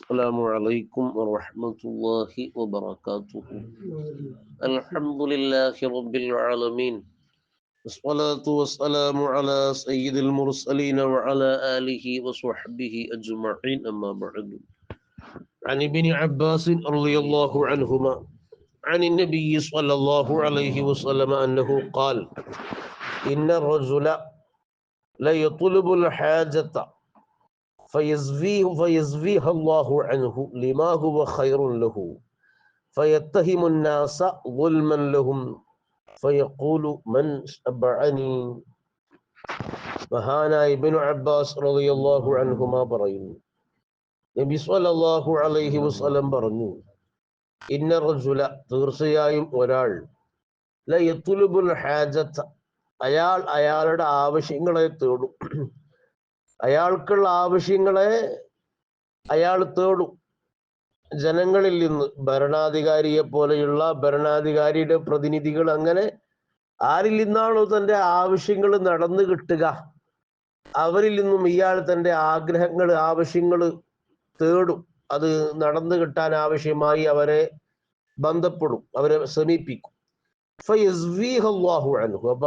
السلام عليكم ورحمة الله وبركاته. الحمد لله رب العالمين. والصلاة والسلام على سيد المرسلين وعلى آله وصحبه أجمعين. أما بعد. عن ابن عباس رضي الله عنهما عن النبي صلى الله عليه وسلم أنه قال إن الرجل لا يطلب الحاجة فيزفيه فيزفيها الله عنه لما هو خير له فيتهم الناس ظلما لهم فيقول من شبعني മഹാനായ Ibn Abbas റളിയല്ലാഹു അൻഹുമാ പറയുന്നു നബി സ്വല്ലല്ലാഹു അലൈഹി വസല്ലം പറഞ്ഞു ഇന്ന റജുല തീർച്ചയായും ഒരാൾ ലയത്തുലുബുൽ ഹാജത്ത അയാൾ അയാളുടെ ആവശ്യങ്ങളെ തേടും അയാൾക്കുള്ള ആവശ്യങ്ങളെ അയാൾ തേടും. ജനങ്ങളിൽ നിന്ന് ഭരണാധികാരിയെ പോലെയുള്ള ഭരണാധികാരിയുടെ പ്രതിനിധികൾ അങ്ങനെ ആരിൽ നിന്നാണോ തന്റെ ആവശ്യങ്ങൾ നടന്നു കിട്ടുക? അവരിൽ നിന്നും ഇയാൾ തന്റെ ആഗ്രഹങ്ങൾ ആവശ്യങ്ങൾ തേടും. അത് നടന്നു കിട്ടാൻ ആവശ്യമായി അവരെ ബന്ധപ്പെടും അവരെ സമീപിക്കും. അപ്പൊ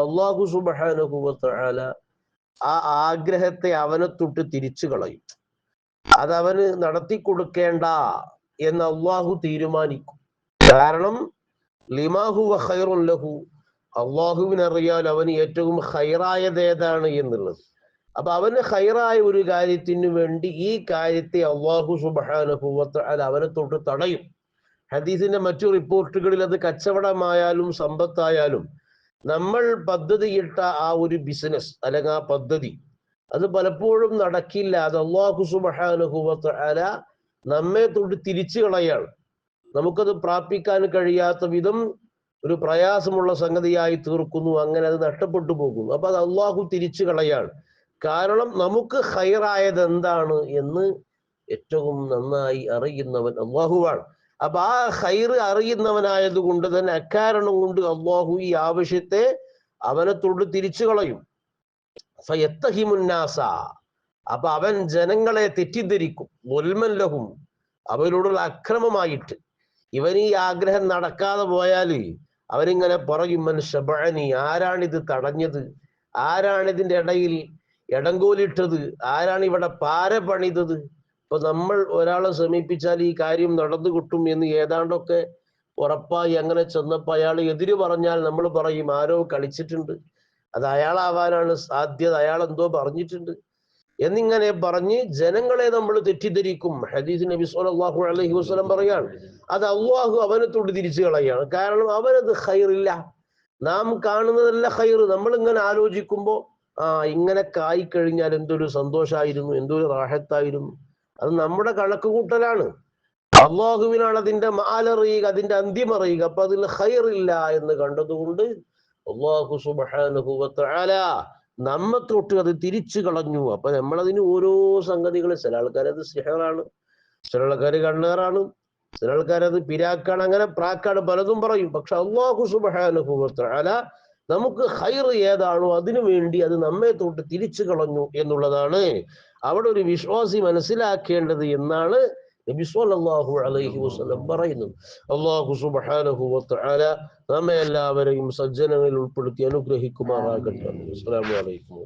അള്ളാഹു സുബാനഹു ആ ആഗ്രഹത്തെ അവനെ തൊട്ട് തിരിച്ചു കളയും. അതവന് നടത്തി കൊടുക്കേണ്ട എന്ന് അള്ളാഹു തീരുമാനിക്കും. കാരണം ലിമാഹു ലഹു. അള്ളാഹുവിനറിയാൽ അവന് ഏറ്റവും ഹൈറായത് ഏതാണ് എന്നുള്ളത്. അപ്പൊ അവന് ഹൈറായ ഒരു കാര്യത്തിന് വേണ്ടി ഈ കാര്യത്തെ അള്ളാഹു സുബാനുഭൂവത്ത് അത് അവനെ തൊട്ട് തടയും. ഹദീസിന്റെ മറ്റു റിപ്പോർട്ടുകളിൽ അത് കച്ചവടമായാലും സമ്പത്തായാലും നമ്മൾ പദ്ധതിയിട്ട ആ ഒരു ബിസിനസ് അല്ലെങ്കിൽ ആ പദ്ധതി അത് പലപ്പോഴും നടക്കില്ല. അത് അള്ളാഹു അല നമ്മെ തൊട്ട് തിരിച്ചു കളയാണ്. നമുക്കത് പ്രാപിക്കാൻ കഴിയാത്ത വിധം ഒരു പ്രയാസമുള്ള സംഗതിയായി തീർക്കുന്നു. അങ്ങനെ അത് നഷ്ടപ്പെട്ടു പോകുന്നു. അപ്പൊ അത് അള്ളാഹു തിരിച്ചു കളയാണ്. കാരണം നമുക്ക് ഹൈറായത് എന്താണ് എന്ന് ഏറ്റവും നന്നായി അറിയുന്നവൻ അള്ളാഹുവാണ് അപ്പൊ ആ ഹൈറ് അറിയുന്നവനായത് കൊണ്ട് തന്നെ അക്കാരണം കൊണ്ട് അള്ളാഹു ഈ ആവശ്യത്തെ അവനെ തൊട്ട് തിരിച്ചു കളയും. ഫയത്തഹിമുന്നാസ അപ്പൊ അവൻ ജനങ്ങളെ തെറ്റിദ്ധരിക്കും. മുൽമല്ലഹും അവരോടുള്ള അക്രമമായിട്ട്. ഇവൻ ഈ ആഗ്രഹം നടക്കാതെ പോയാൽ അവരിങ്ങനെ പറയും മനുഷ്യബഴനി ആരാണിത് തടഞ്ഞത്? ആരാണിതിന്റെ ഇടയിൽ ഇടങ്കോലിട്ടത് ആരാണ് ഇവിടെ പാര പണിതത്? ഇപ്പൊ നമ്മൾ ഒരാളെ സമീപിച്ചാൽ ഈ കാര്യം നടന്നു കിട്ടും എന്ന് ഏതാണ്ടൊക്കെ ഉറപ്പായി അങ്ങനെ ചെന്നപ്പോ അയാൾ എതിര് പറഞ്ഞാൽ നമ്മൾ പറയും ആരോ കളിച്ചിട്ടുണ്ട്. അത് അയാളാവാനാണ് സാധ്യത. അയാൾ എന്തോ പറഞ്ഞിട്ടുണ്ട്. എന്നിങ്ങനെ പറഞ്ഞ് ജനങ്ങളെ നമ്മൾ തെറ്റിദ്ധരിക്കും. ഹദീസ് നബി സല്ലല്ലാഹു അലൈഹി വസല്ലം പറയാണ് അത് അള്ളാഹു അവനെ തൊട്ട് തിരിച്ചു കളയാണ്. കാരണം അവനത് ഹൈറില്ല നാം കാണുന്നതല്ല ഹൈർ നമ്മൾ ഇങ്ങനെ ആലോചിക്കുമ്പോൾ ആ ഇങ്ങനെ കായി കഴിഞ്ഞാൽ എന്തൊരു സന്തോഷമായിരുന്നു എന്തൊരു റാഹത്തായിരുന്നു. അത് നമ്മുടെ കണക്ക് കൂട്ടലാണ് അള്ളാഹുവിനാണ് അതിന്റെ മാലറിയുക അതിന്റെ അന്ത്യം അറിയുക. അപ്പൊ അതിൽ ഹൈറില്ല എന്ന് കണ്ടതുകൊണ്ട് അള്ളാഹു നമ്മെ തൊട്ട് അത് തിരിച്ചു കളഞ്ഞു. അപ്പൊ നമ്മളതിന് ഓരോ സംഗതികൾ ചില ആൾക്കാർ അത് സിഹറാണ് ചില ആൾക്കാർ കണ്ണേറാണ് ചില ആൾക്കാർ അത് പിരാക്കാണ് അങ്ങനെ പ്രാക്കാണ് പലതും പറയും. പക്ഷെ അള്ളാഹു സുബാനുഭവത്താല നമുക്ക് ഹൈർ ഏതാണോ അതിനു വേണ്ടി അത് നമ്മെ തൊട്ട് തിരിച്ചു കളഞ്ഞു എന്നുള്ളതാണ് അവിടെ ഒരു വിശ്വാസി മനസ്സിലാക്കേണ്ടത് എന്നാണ് നബി സല്ലല്ലാഹു അലൈഹി വസല്ലം പറയുന്നത്. അല്ലാഹു സുബ്ഹാനഹു വതആല നമ്മെ എല്ലാവരെയും സജ്ജനങ്ങളിൽ ഉൾപ്പെടുത്തി അനുഗ്രഹിക്കുമാറാകട്ടെ. അസ്സലാമു അലൈക്കും